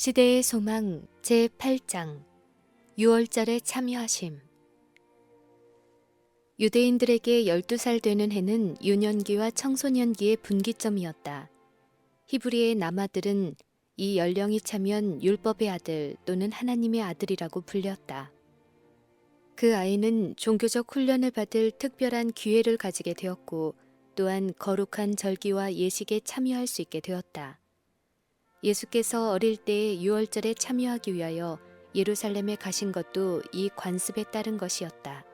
시대의 소망 제8장 6월절에 참여하심 유대인들에게 12살 되는 해는 유년기와 청소년기의 분기점이었다. 히브리의 남아들은 이 연령이 차면 율법의 아들 또는 하나님의 아들이라고 불렸다. 그 아이는 종교적 훈련을 받을 특별한 기회를 가지게 되었고 또한 거룩한 절기와 예식에 참여할 수 있게 되었다. 예수께서 어릴 때 유월절에 참여하기 위하여 예루살렘에 가신 것도 이 관습에 따른 것이었다.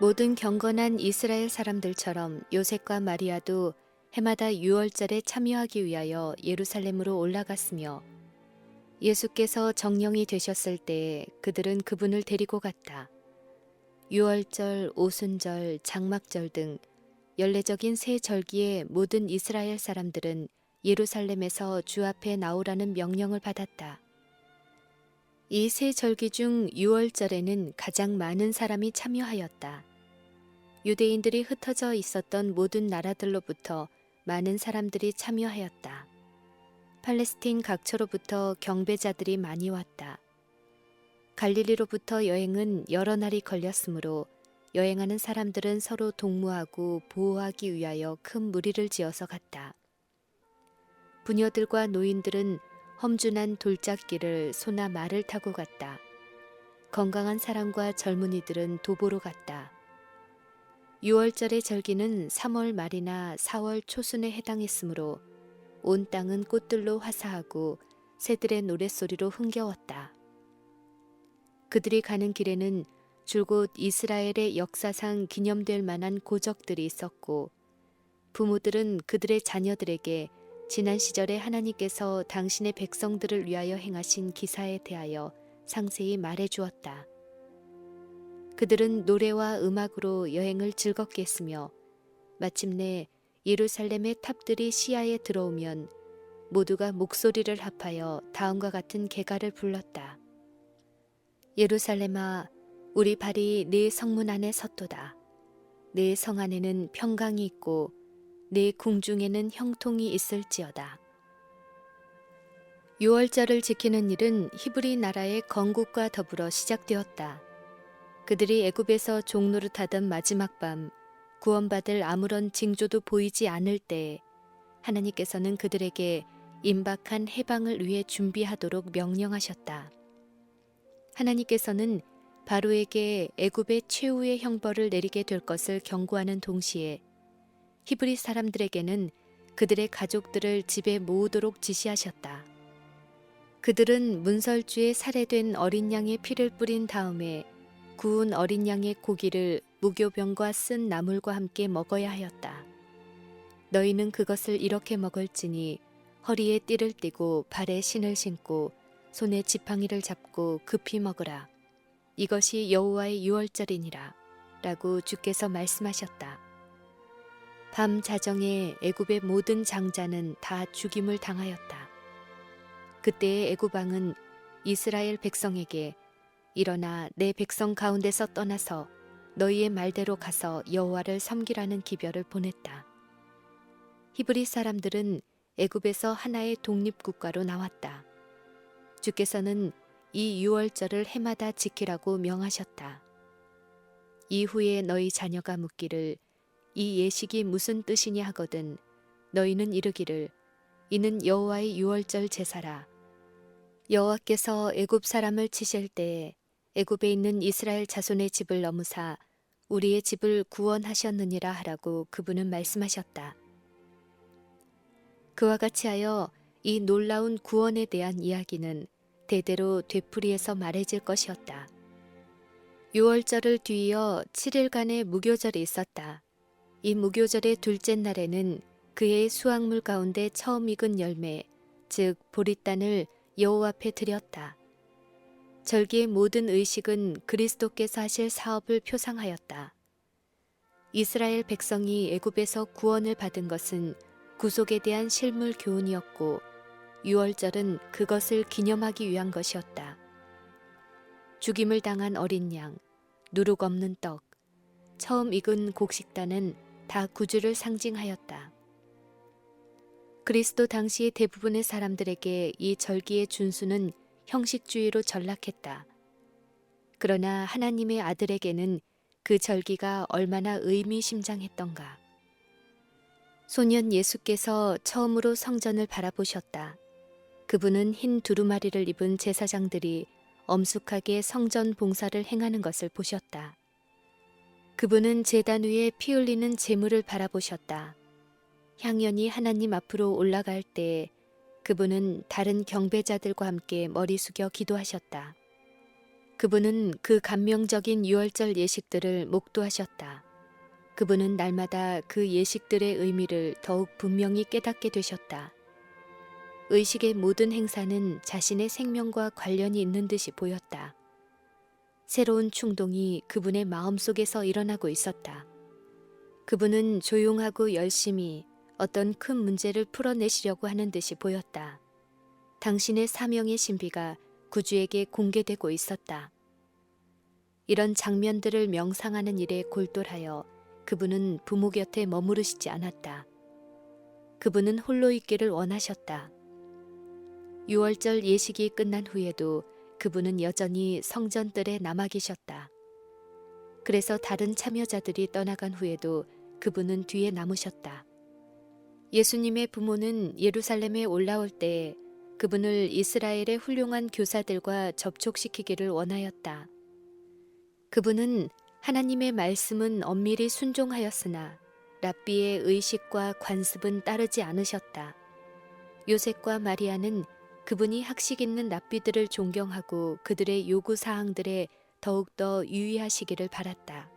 모든 경건한 이스라엘 사람들처럼 요셉과 마리아도 해마다 유월절에 참여하기 위하여 예루살렘으로 올라갔으며 예수께서 정령이 되셨을 때 그들은 그분을 데리고 갔다. 유월절, 오순절, 장막절 등 연례적인 세 절기에 모든 이스라엘 사람들은 예루살렘에서 주 앞에 나오라는 명령을 받았다. 이 세 절기 중 6월절에는 가장 많은 사람이 참여하였다. 유대인들이 흩어져 있었던 모든 나라들로부터 많은 사람들이 참여하였다. 팔레스틴 각처로부터 경배자들이 많이 왔다. 갈릴리로부터 여행은 여러 날이 걸렸으므로 여행하는 사람들은 서로 동무하고 보호하기 위하여 큰 무리를 지어서 갔다. 부녀들과 노인들은 험준한 돌짝길을 소나 말을 타고 갔다. 건강한 사람과 젊은이들은 도보로 갔다. 6월절의 절기는 3월 말이나 4월 초순에 해당했으므로 온 땅은 꽃들로 화사하고 새들의 노랫소리로 흥겨웠다. 그들이 가는 길에는 줄곧 이스라엘의 역사상 기념될 만한 고적들이 있었고 부모들은 그들의 자녀들에게 지난 시절에 하나님께서 당신의 백성들을 위하여 행하신 기사에 대하여 상세히 말해 주었다. 그들은 노래와 음악으로 여행을 즐겁게 했으며 마침내 예루살렘의 탑들이 시야에 들어오면 모두가 목소리를 합하여 다음과 같은 개가를 불렀다. 예루살렘아, 우리 발이 네 성문 안에 섰도다. 네 성 안에는 평강이 있고 네 궁중에는 형통이 있을지어다. 6월절을 지키는 일은 히브리 나라의 건국과 더불어 시작되었다. 그들이 애굽에서 종노릇하던 마지막 밤 구원받을 아무런 징조도 보이지 않을 때 하나님께서는 그들에게 임박한 해방을 위해 준비하도록 명령하셨다. 하나님께서는 바로에게 애굽의 최후의 형벌을 내리게 될 것을 경고하는 동시에 히브리 사람들에게는 그들의 가족들을 집에 모으도록 지시하셨다. 그들은 문설주에 살해된 어린 양의 피를 뿌린 다음에 구운 어린 양의 고기를 무교병과 쓴 나물과 함께 먹어야 하였다. 너희는 그것을 이렇게 먹을지니 허리에 띠를 띠고 발에 신을 신고 손에 지팡이를 잡고 급히 먹으라. 이것이 여호와의 유월절이니라. 라고 주께서 말씀하셨다. 밤 자정에 애굽의 모든 장자는 다 죽임을 당하였다. 그때의 애굽 왕은 이스라엘 백성에게 일어나 내 백성 가운데서 떠나서 너희의 말대로 가서 여호와를 섬기라는 기별을 보냈다. 히브리 사람들은 애굽에서 하나의 독립 국가로 나왔다. 주께서는 이 유월절을 해마다 지키라고 명하셨다. 이후에 너희 자녀가 묻기를 이 예식이 무슨 뜻이냐 하거든 너희는 이르기를 이는 여호와의 유월절 제사라 여호와께서 애굽 사람을 치실 때에 애굽에 있는 이스라엘 자손의 집을 넘으사 우리의 집을 구원하셨느니라 하라고 그분은 말씀하셨다. 그와 같이 하여 이 놀라운 구원에 대한 이야기는 대대로 되풀이해서 말해질 것이었다. 6월절을 뒤이어 7일간의 무교절이 있었다. 이 무교절의 둘째 날에는 그의 수확물 가운데 처음 익은 열매, 즉 보리단을 여호와 앞에 드렸다. 절기의 모든 의식은 그리스도께서 하실 사업을 표상하였다. 이스라엘 백성이 애굽에서 구원을 받은 것은 구속에 대한 실물 교훈이었고 유월절은 그것을 기념하기 위한 것이었다. 죽임을 당한 어린 양, 누룩 없는 떡, 처음 익은 곡식단은 다 구주를 상징하였다. 그리스도 당시의 대부분의 사람들에게 이 절기의 준수는 형식주의로 전락했다. 그러나 하나님의 아들에게는 그 절기가 얼마나 의미심장했던가. 소년 예수께서 처음으로 성전을 바라보셨다. 그분은 흰 두루마리를 입은 제사장들이 엄숙하게 성전 봉사를 행하는 것을 보셨다. 그분은 제단 위에 피 흘리는 제물을 바라보셨다. 향연이 하나님 앞으로 올라갈 때 그분은 다른 경배자들과 함께 머리 숙여 기도하셨다. 그분은 그 감명적인 유월절 예식들을 목도하셨다. 그분은 날마다 그 예식들의 의미를 더욱 분명히 깨닫게 되셨다. 의식의 모든 행사는 자신의 생명과 관련이 있는 듯이 보였다. 새로운 충동이 그분의 마음속에서 일어나고 있었다. 그분은 조용하고 열심히 어떤 큰 문제를 풀어내시려고 하는 듯이 보였다. 당신의 사명의 신비가 구주에게 공개되고 있었다. 이런 장면들을 명상하는 일에 골똘하여 그분은 부모 곁에 머무르시지 않았다. 그분은 홀로 있기를 원하셨다. 6월절 예식이 끝난 후에도 그분은 여전히 성전뜰에 남아 계셨다. 그래서 다른 참여자들이 떠나간 후에도 그분은 뒤에 남으셨다. 예수님의 부모는 예루살렘에 올라올 때 그분을 이스라엘의 훌륭한 교사들과 접촉시키기를 원하였다. 그분은 하나님의 말씀은 엄밀히 순종하였으나 랍비의 의식과 관습은 따르지 않으셨다. 요셉과 마리아는 그분이 학식 있는 랍비들을 존경하고 그들의 요구 사항들에 더욱더 유의하시기를 바랐다.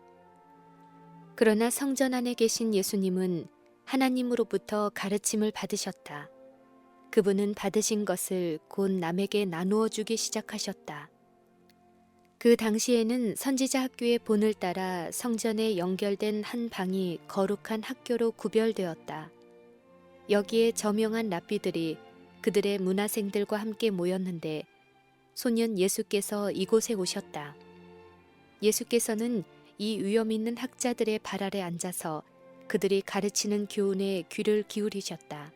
그러나 성전 안에 계신 예수님은 하나님으로부터 가르침을 받으셨다. 그분은 받으신 것을 곧 남에게 나누어 주기 시작하셨다. 그 당시에는 선지자 학교의 본을 따라 성전에 연결된 한 방이 거룩한 학교로 구별되었다. 여기에 저명한 랍비들이 그들의 문화생들과 함께 모였는데 소년 예수께서 이곳에 오셨다. 예수께서는 이 위험 있는 학자들의 발 아래 앉아서 그들이 가르치는 교훈에 귀를 기울이셨다.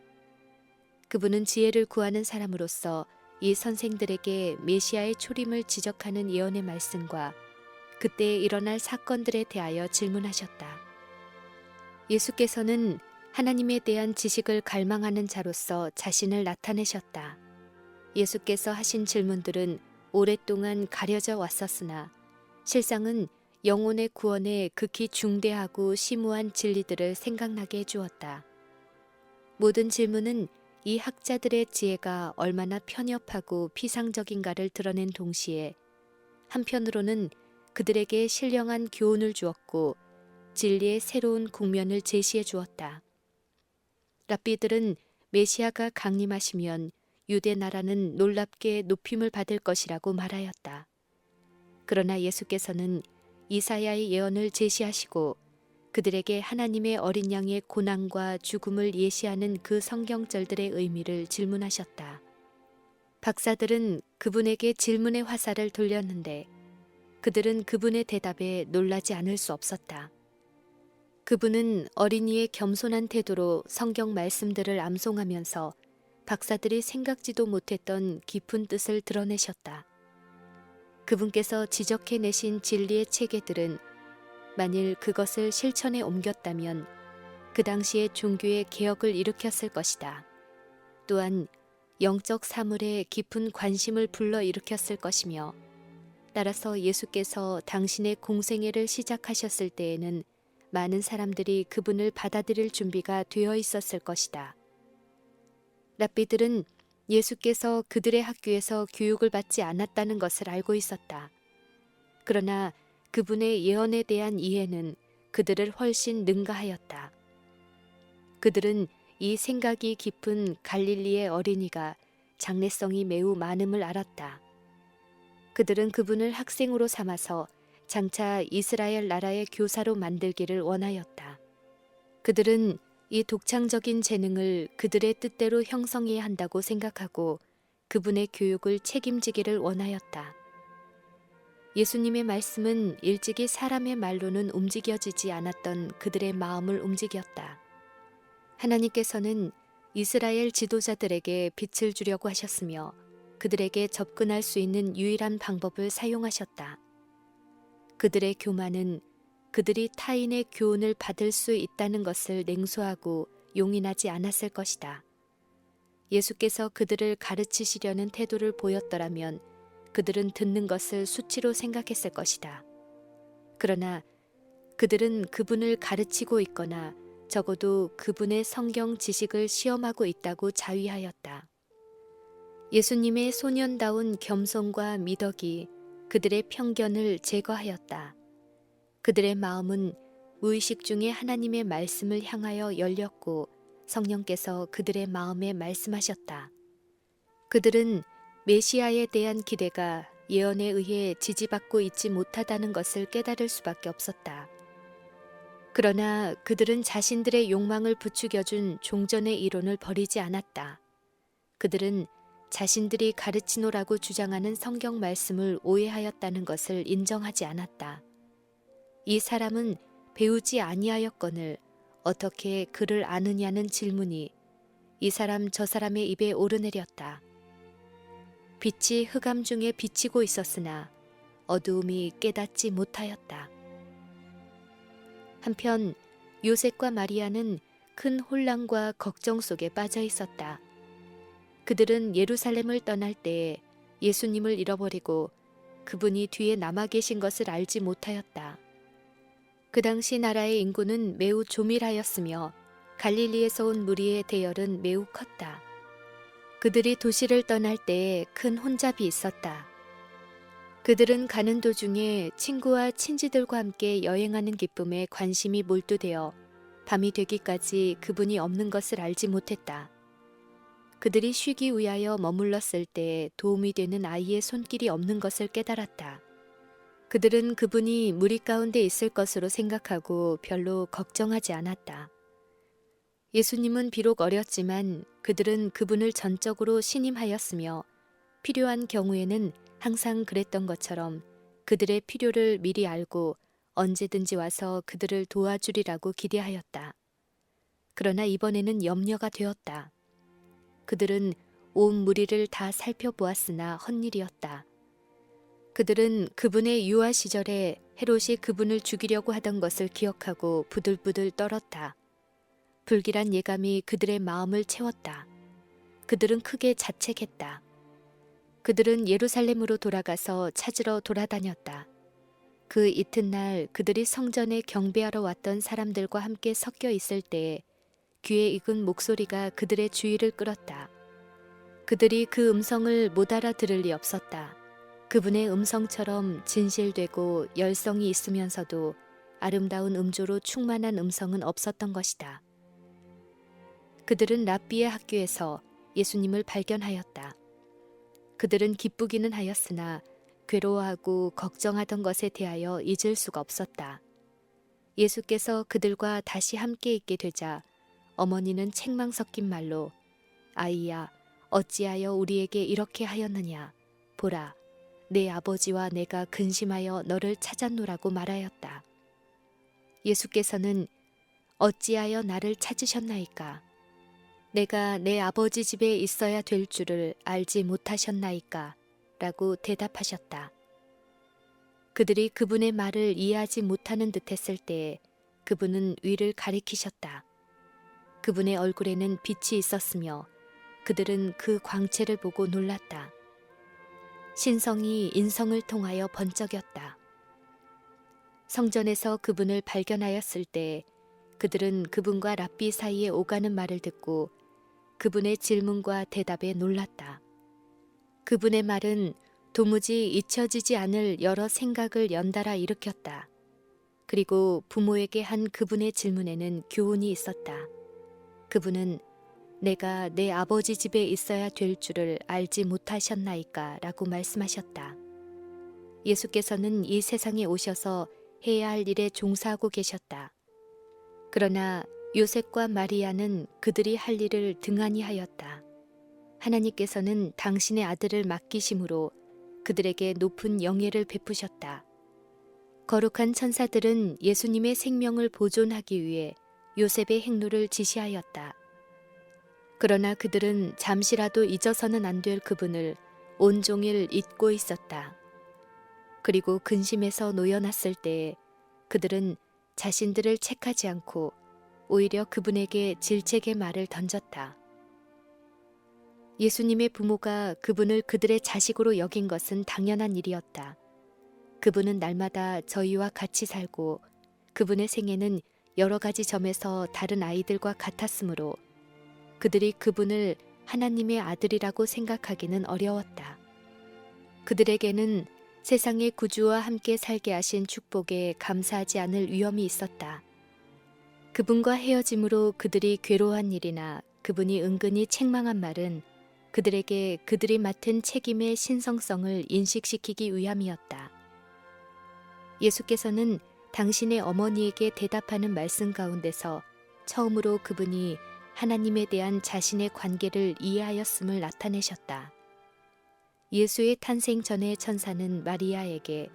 그분은 지혜를 구하는 사람으로서 이 선생들에게 메시아의 초림을 지적하는 예언의 말씀과 그때 일어날 사건들에 대하여 질문하셨다. 예수께서는 하나님에 대한 지식을 갈망하는 자로서 자신을 나타내셨다. 예수께서 하신 질문들은 오랫동안 가려져 왔었으나 실상은 영혼의 구원에 극히 중대하고 심오한 진리들을 생각나게 해주었다. 모든 질문은 이 학자들의 지혜가 얼마나 편협하고 피상적인가를 드러낸 동시에 한편으로는 그들에게 신령한 교훈을 주었고 진리의 새로운 국면을 제시해 주었다. 랍비들은 메시아가 강림하시면 유대 나라는 놀랍게 높임을 받을 것이라고 말하였다. 그러나 예수께서는 이사야의 예언을 제시하시고 그들에게 하나님의 어린 양의 고난과 죽음을 예시하는 그 성경절들의 의미를 질문하셨다. 박사들은 그분에게 질문의 화살을 돌렸는데 그들은 그분의 대답에 놀라지 않을 수 없었다. 그분은 어린이의 겸손한 태도로 성경 말씀들을 암송하면서 박사들이 생각지도 못했던 깊은 뜻을 드러내셨다. 그분께서 지적해내신 진리의 체계들은 만일 그것을 실천에 옮겼다면 그 당시의 종교의 개혁을 일으켰을 것이다. 또한 영적 사물에 깊은 관심을 불러 일으켰을 것이며 따라서 예수께서 당신의 공생애를 시작하셨을 때에는 많은 사람들이 그분을 받아들일 준비가 되어 있었을 것이다. 랍비들은 예수께서 그들의 학교에서 교육을 받지 않았다는 것을 알고 있었다. 그러나 그분의 예언에 대한 이해는 그들을 훨씬 능가하였다. 그들은 이 생각이 깊은 갈릴리의 어린이가 장래성이 매우 많음을 알았다. 그들은 그분을 학생으로 삼아서 장차 이스라엘 나라의 교사로 만들기를 원하였다. 그들은 이 독창적인 재능을 그들의 뜻대로 형성해야 한다고 생각하고 그분의 교육을 책임지기를 원하였다. 예수님의 말씀은 일찍이 사람의 말로는 움직여지지 않았던 그들의 마음을 움직였다. 하나님께서는 이스라엘 지도자들에게 빛을 주려고 하셨으며 그들에게 접근할 수 있는 유일한 방법을 사용하셨다. 그들의 교만은 그들이 타인의 교훈을 받을 수 있다는 것을 냉소하고 용인하지 않았을 것이다. 예수께서 그들을 가르치시려는 태도를 보였더라면 그들은 듣는 것을 수치로 생각했을 것이다. 그러나 그들은 그분을 가르치고 있거나 적어도 그분의 성경 지식을 시험하고 있다고 자위하였다. 예수님의 소년다운 겸손과 미덕이 그들의 편견을 제거하였다. 그들의 마음은 무의식 중에 하나님의 말씀을 향하여 열렸고 성령께서 그들의 마음에 말씀하셨다. 그들은 메시아에 대한 기대가 예언에 의해 지지받고 있지 못하다는 것을 깨달을 수밖에 없었다. 그러나 그들은 자신들의 욕망을 부추겨준 종전의 이론을 버리지 않았다. 그들은 자신들이 가르치노라고 주장하는 성경 말씀을 오해하였다는 것을 인정하지 않았다. 이 사람은 배우지 아니하였거늘 어떻게 그를 아느냐는 질문이 이 사람 저 사람의 입에 오르내렸다. 빛이 흑암 중에 비치고 있었으나 어두움이 깨닫지 못하였다. 한편 요셉과 마리아는 큰 혼란과 걱정 속에 빠져 있었다. 그들은 예루살렘을 떠날 때 예수님을 잃어버리고 그분이 뒤에 남아 계신 것을 알지 못하였다. 그 당시 나라의 인구는 매우 조밀하였으며 갈릴리에서 온 무리의 대열은 매우 컸다. 그들이 도시를 떠날 때에 큰 혼잡이 있었다. 그들은 가는 도중에 친구와 친지들과 함께 여행하는 기쁨에 관심이 몰두되어 밤이 되기까지 그분이 없는 것을 알지 못했다. 그들이 쉬기 위하여 머물렀을 때 도움이 되는 아이의 손길이 없는 것을 깨달았다. 그들은 그분이 무리 가운데 있을 것으로 생각하고 별로 걱정하지 않았다. 예수님은 비록 어렸지만 그들은 그분을 전적으로 신임하였으며 필요한 경우에는 항상 그랬던 것처럼 그들의 필요를 미리 알고 언제든지 와서 그들을 도와주리라고 기대하였다. 그러나 이번에는 염려가 되었다. 그들은 온 무리를 다 살펴보았으나 헛일이었다. 그들은 그분의 유아 시절에 헤롯이 그분을 죽이려고 하던 것을 기억하고 부들부들 떨었다. 불길한 예감이 그들의 마음을 채웠다. 그들은 크게 자책했다. 그들은 예루살렘으로 돌아가서 찾으러 돌아다녔다. 그 이튿날 그들이 성전에 경배하러 왔던 사람들과 함께 섞여 있을 때에 귀에 익은 목소리가 그들의 주의를 끌었다. 그들이 그 음성을 못 알아들을 리 없었다. 그분의 음성처럼 진실되고 열성이 있으면서도 아름다운 음조로 충만한 음성은 없었던 것이다. 그들은 랍비의 학교에서 예수님을 발견하였다. 그들은 기쁘기는 하였으나 괴로워하고 걱정하던 것에 대하여 잊을 수가 없었다. 예수께서 그들과 다시 함께 있게 되자 어머니는 책망 섞인 말로 아이야 어찌하여 우리에게 이렇게 하였느냐 보라 내 아버지와 내가 근심하여 너를 찾았노라고 말하였다. 예수께서는 어찌하여 나를 찾으셨나이까 내가 내 아버지 집에 있어야 될 줄을 알지 못하셨나이까? 라고 대답하셨다. 그들이 그분의 말을 이해하지 못하는 듯 했을 때 그분은 위를 가리키셨다. 그분의 얼굴에는 빛이 있었으며 그들은 그 광채를 보고 놀랐다. 신성이 인성을 통하여 번쩍였다. 성전에서 그분을 발견하였을 때 그들은 그분과 랍비 사이에 오가는 말을 듣고 그분의 질문과 대답에 놀랐다. 그분의 말은 도무지 잊혀지지 않을 여러 생각을 연달아 일으켰다. 그리고 부모에게 한 그분의 질문에는 교훈이 있었다. 그분은 내가 내 아버지 집에 있어야 될 줄을 알지 못하셨나이까 라고 말씀하셨다. 예수께서는 이 세상에 오셔서 해야 할 일에 종사하고 계셨다. 그러나 요셉과 마리아는 그들이 할 일을 등한히 하였다. 하나님께서는 당신의 아들을 맡기심으로 그들에게 높은 영예를 베푸셨다. 거룩한 천사들은 예수님의 생명을 보존하기 위해 요셉의 행로를 지시하였다. 그러나 그들은 잠시라도 잊어서는 안 될 그분을 온종일 잊고 있었다. 그리고 근심에서 놓여놨을 때에 그들은 자신들을 책하지 않고 오히려 그분에게 질책의 말을 던졌다. 예수님의 부모가 그분을 그들의 자식으로 여긴 것은 당연한 일이었다. 그분은 날마다 저희와 같이 살고 그분의 생애는 여러 가지 점에서 다른 아이들과 같았으므로 그들이 그분을 하나님의 아들이라고 생각하기는 어려웠다. 그들에게는 세상의 구주와 함께 살게 하신 축복에 감사하지 않을 위험이 있었다. 그분과 헤어짐으로 그들이 괴로워한 일이나 그분이 은근히 책망한 말은 그들에게 그들이 맡은 책임의 신성성을 인식시키기 위함이었다. 예수께서는 당신의 어머니에게 대답하는 말씀 가운데서 처음으로 그분이 하나님에 대한 자신의 관계를 이해하였음을 나타내셨다. 예수의 탄생 전의 천사는 마리아에게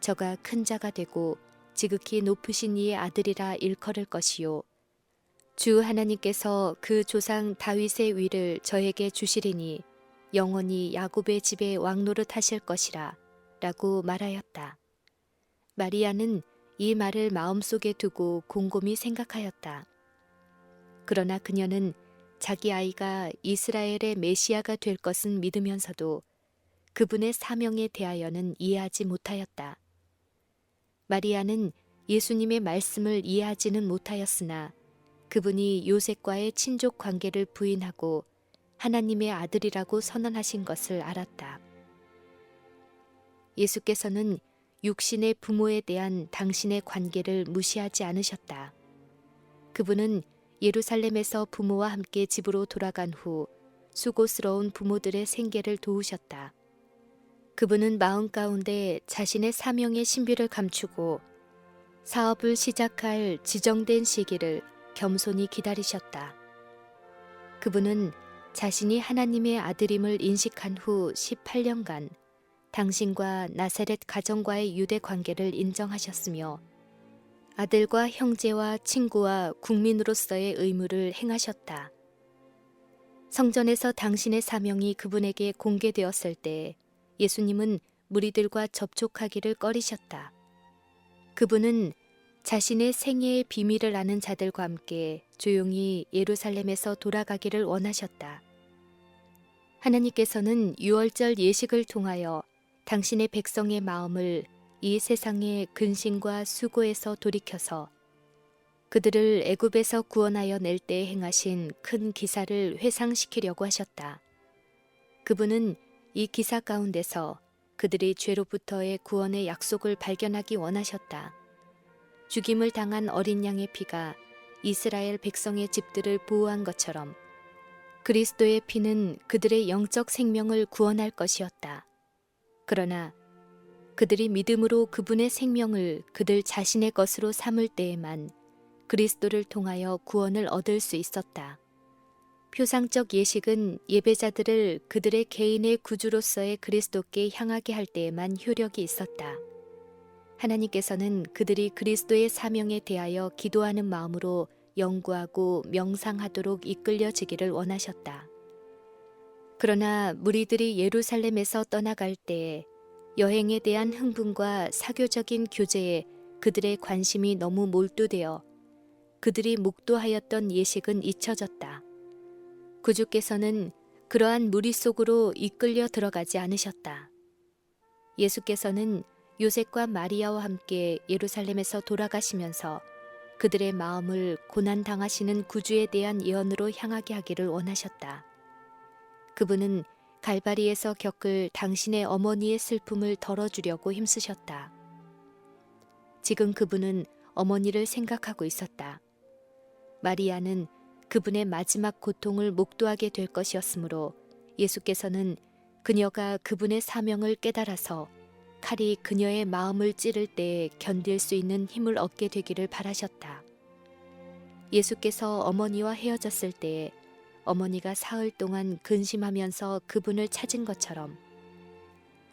저가 큰 자가 되고 지극히 높으신 이의 아들이라 일컬을 것이요. 주 하나님께서 그 조상 다윗의 위를 저에게 주시리니 영원히 야곱의 집에 왕노릇 하실 것이라 라고 말하였다. 마리아는 이 말을 마음속에 두고 곰곰이 생각하였다. 그러나 그녀는 자기 아이가 이스라엘의 메시아가 될 것은 믿으면서도 그분의 사명에 대하여는 이해하지 못하였다. 마리아는 예수님의 말씀을 이해하지는 못하였으나 그분이 요셉과의 친족 관계를 부인하고 하나님의 아들이라고 선언하신 것을 알았다. 예수께서는 육신의 부모에 대한 당신의 관계를 무시하지 않으셨다. 그분은 예루살렘에서 부모와 함께 집으로 돌아간 후 수고스러운 부모들의 생계를 도우셨다. 그분은 마음 가운데 자신의 사명의 신비를 감추고 사업을 시작할 지정된 시기를 겸손히 기다리셨다. 그분은 자신이 하나님의 아들임을 인식한 후 18년간 당신과 나사렛 가정과의 유대 관계를 인정하셨으며 아들과 형제와 친구와 국민으로서의 의무를 행하셨다. 성전에서 당신의 사명이 그분에게 공개되었을 때 예수님은 무리들과 접촉하기를 꺼리셨다. 그분은 자신의 생애의 비밀을 아는 자들과 함께 조용히 예루살렘에서 돌아가기를 원하셨다. 하나님께서는 유월절 예식을 통하여 당신의 백성의 마음을 이 세상의 근심과 수고에서 돌이켜서 그들을 애굽에서 구원하여 낼 때 행하신 큰 기사를 회상시키려고 하셨다. 그분은 이 기사 가운데서 그들이 죄로부터의 구원의 약속을 발견하기 원하셨다. 죽임을 당한 어린 양의 피가 이스라엘 백성의 집들을 보호한 것처럼 그리스도의 피는 그들의 영적 생명을 구원할 것이었다. 그러나 그들이 믿음으로 그분의 생명을 그들 자신의 것으로 삼을 때에만 그리스도를 통하여 구원을 얻을 수 있었다. 표상적 예식은 예배자들을 그들의 개인의 구주로서의 그리스도께 향하게 할 때에만 효력이 있었다. 하나님께서는 그들이 그리스도의 사명에 대하여 기도하는 마음으로 연구하고 명상하도록 이끌려지기를 원하셨다. 그러나 무리들이 예루살렘에서 떠나갈 때 여행에 대한 흥분과 사교적인 교제에 그들의 관심이 너무 몰두되어 그들이 목도하였던 예식은 잊혀졌다. 구주께서는 그러한 무리 속으로 이끌려 들어가지 않으셨다. 예수께서는 요셉과 마리아와 함께 예루살렘에서 돌아가시면서 그들의 마음을 고난 당하시는 구주에 대한 예언으로 향하게 하기를 원하셨다. 그분은 갈바리에서 겪을 당신의 어머니의 슬픔을 덜어주려고 힘쓰셨다. 지금 그분은 어머니를 생각하고 있었다. 마리아는 그분의 마지막 고통을 목도하게 될 것이었으므로 예수께서는 그녀가 그분의 사명을 깨달아서 칼이 그녀의 마음을 찌를 때 견딜 수 있는 힘을 얻게 되기를 바라셨다. 예수께서 어머니와 헤어졌을 때 어머니가 사흘 동안 근심하면서 그분을 찾은 것처럼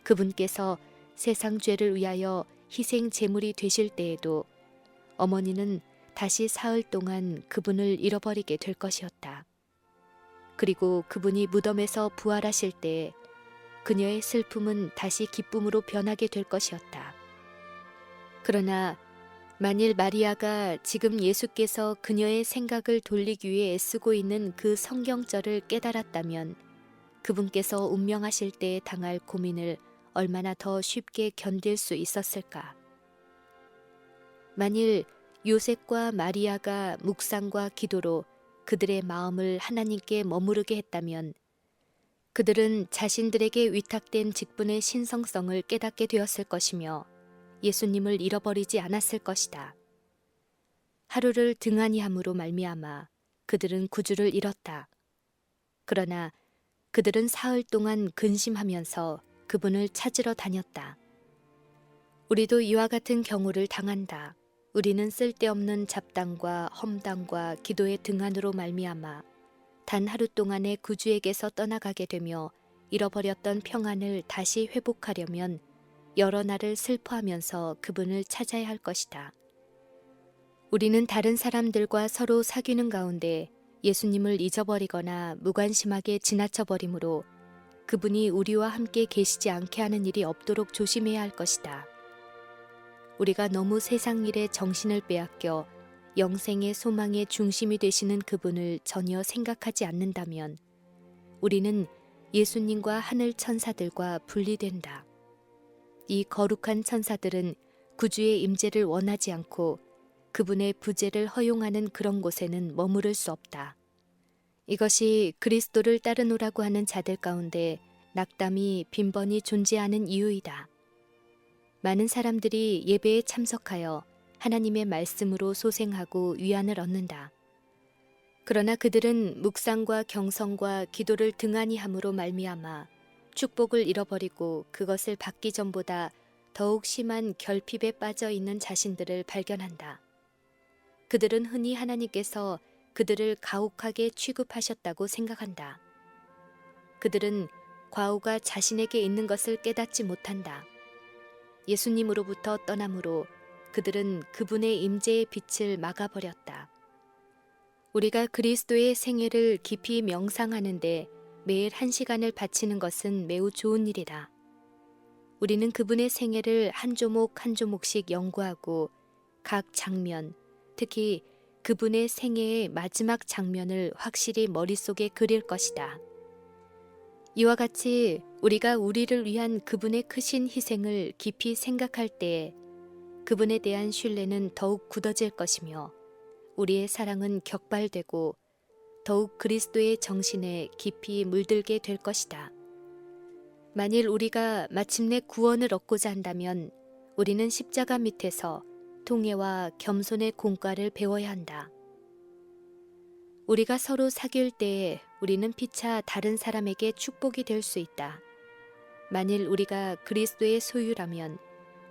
그분께서 세상 죄를 위하여 희생 제물이 되실 때에도 어머니는 다시 사흘 동안 그분을 잃어버리게 될 것이었다. 그리고 그분이 무덤에서 부활하실 때 그녀의 슬픔은 다시 기쁨으로 변하게 될 것이었다. 그러나 만일 마리아가 지금 예수께서 그녀의 생각을 돌리기 위해 애쓰고 있는 그 성경절을 깨달았다면 그분께서 운명하실 때에 당할 고민을 얼마나 더 쉽게 견딜 수 있었을까? 만일 요셉과 마리아가 묵상과 기도로 그들의 마음을 하나님께 머무르게 했다면 그들은 자신들에게 위탁된 직분의 신성성을 깨닫게 되었을 것이며 예수님을 잃어버리지 않았을 것이다. 하루를 등한히 함으로 말미암아 그들은 구주를 잃었다. 그러나 그들은 사흘 동안 근심하면서 그분을 찾으러 다녔다. 우리도 이와 같은 경우를 당한다. 우리는 쓸데없는 잡담과 험담과 기도의 등한으로 말미암아 단 하루 동안의 구주에게서 떠나가게 되며 잃어버렸던 평안을 다시 회복하려면 여러 날을 슬퍼하면서 그분을 찾아야 할 것이다. 우리는 다른 사람들과 서로 사귀는 가운데 예수님을 잊어버리거나 무관심하게 지나쳐버리므로 그분이 우리와 함께 계시지 않게 하는 일이 없도록 조심해야 할 것이다. 우리가 너무 세상 일에 정신을 빼앗겨 영생의 소망의 중심이 되시는 그분을 전혀 생각하지 않는다면 우리는 예수님과 하늘 천사들과 분리된다. 이 거룩한 천사들은 구주의 임재를 원하지 않고 그분의 부재를 허용하는 그런 곳에는 머무를 수 없다. 이것이 그리스도를 따르노라고 하는 자들 가운데 낙담이 빈번히 존재하는 이유이다. 많은 사람들이 예배에 참석하여 하나님의 말씀으로 소생하고 위안을 얻는다. 그러나 그들은 묵상과 경성과 기도를 등한히 함으로 말미암아 축복을 잃어버리고 그것을 받기 전보다 더욱 심한 결핍에 빠져 있는 자신들을 발견한다. 그들은 흔히 하나님께서 그들을 가혹하게 취급하셨다고 생각한다. 그들은 과오가 자신에게 있는 것을 깨닫지 못한다. 예수님으로부터 떠남으로 그들은 그분의 임재의 빛을 막아버렸다. 우리가 그리스도의 생애를 깊이 명상하는데 매일 한 시간을 바치는 것은 매우 좋은 일이다. 우리는 그분의 생애를 한 조목 한 조목씩 연구하고 각 장면, 특히 그분의 생애의 마지막 장면을 확실히 머릿속에 그릴 것이다. 이와 같이 우리가 우리를 위한 그분의 크신 희생을 깊이 생각할 때에 그분에 대한 신뢰는 더욱 굳어질 것이며 우리의 사랑은 격발되고 더욱 그리스도의 정신에 깊이 물들게 될 것이다. 만일 우리가 마침내 구원을 얻고자 한다면 우리는 십자가 밑에서 통해와 겸손의 공과를 배워야 한다. 우리가 서로 사귈 때에 우리는 피차 다른 사람에게 축복이 될 수 있다. 만일 우리가 그리스도의 소유라면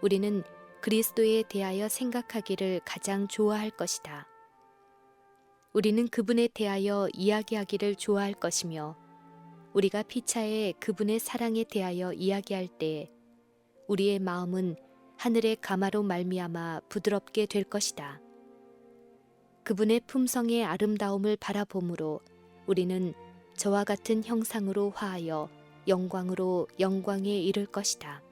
우리는 그리스도에 대하여 생각하기를 가장 좋아할 것이다. 우리는 그분에 대하여 이야기하기를 좋아할 것이며 우리가 피차에 그분의 사랑에 대하여 이야기할 때 우리의 마음은 하늘의 가마로 말미암아 부드럽게 될 것이다. 그분의 품성의 아름다움을 바라봄으로 우리는 저와 같은 형상으로 화하여 영광으로 영광에 이를 것이다.